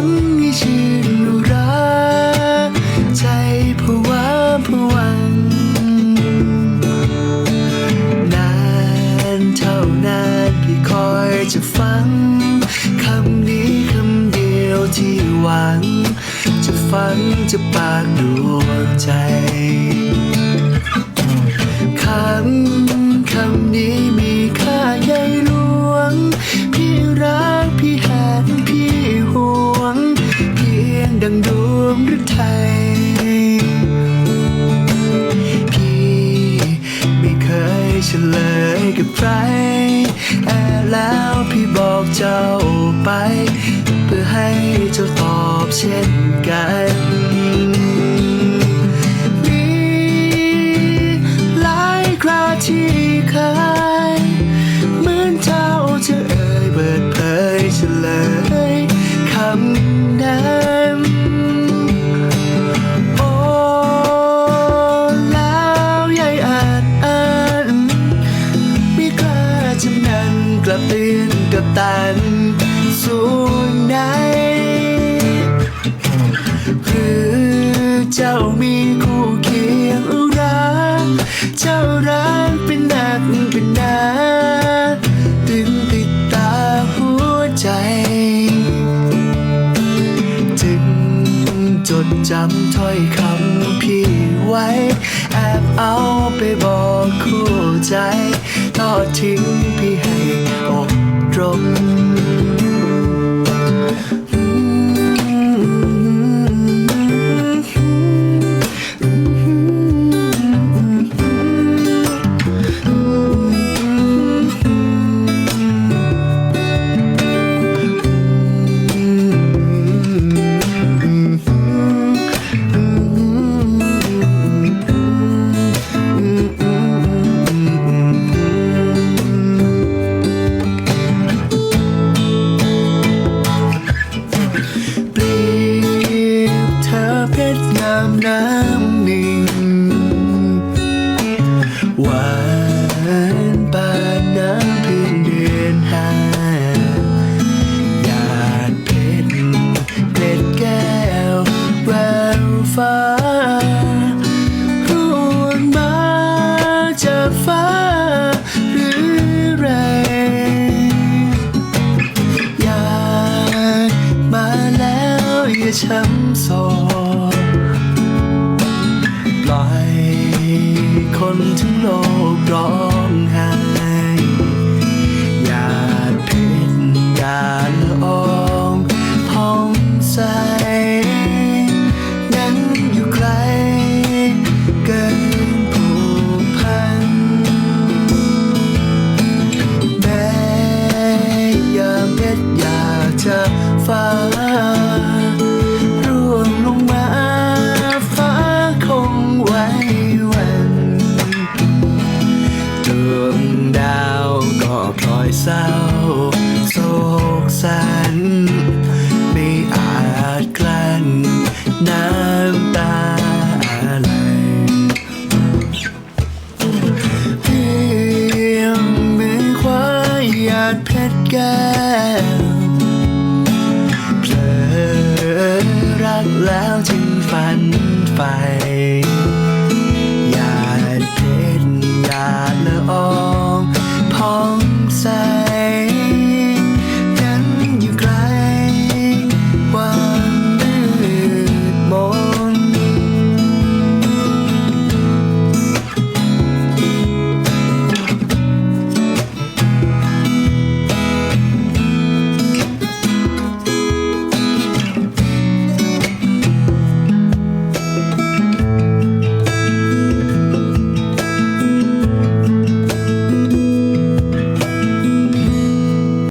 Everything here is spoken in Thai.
ฟังให้ชื่นราใจผวาผวัง นานเท่านานพี่คอยจะฟัง คำนี้คำเดียวที่หวัง จะฟังจะปากดวงใจ ฉลยกับใครแอบแล้วพี่บอกเจ้าไป เพื่อให้เจ้าตอบเช่น ตันส่วนไหนหรือเจ้ามีคู่เคียงรักเจ้ารักเป็นหนักเป็นหนาตึงติดตาหัวใจ จึงจดจำถ้อยคำพี่ไว้ แอบเอาไปบอกคู่ใจทอดทิ้งพี่ รมามน้ำหนึ่งหวานปานน้ำเพียงเดือนห้าหยาดเพชรเกล็ดแก้วแววฟ้าร่วงมาจากฟ้าหรือไรอยากมาแล้วอย่าช้ำโศก นทั้งโลกร้อ อยเศร้าโศกสัน ไม่อาจกลั้นน้ำตาไหลเพียงมือขวาหยาดเพชรแก้วเผลอรักแล้วจึงฝันไป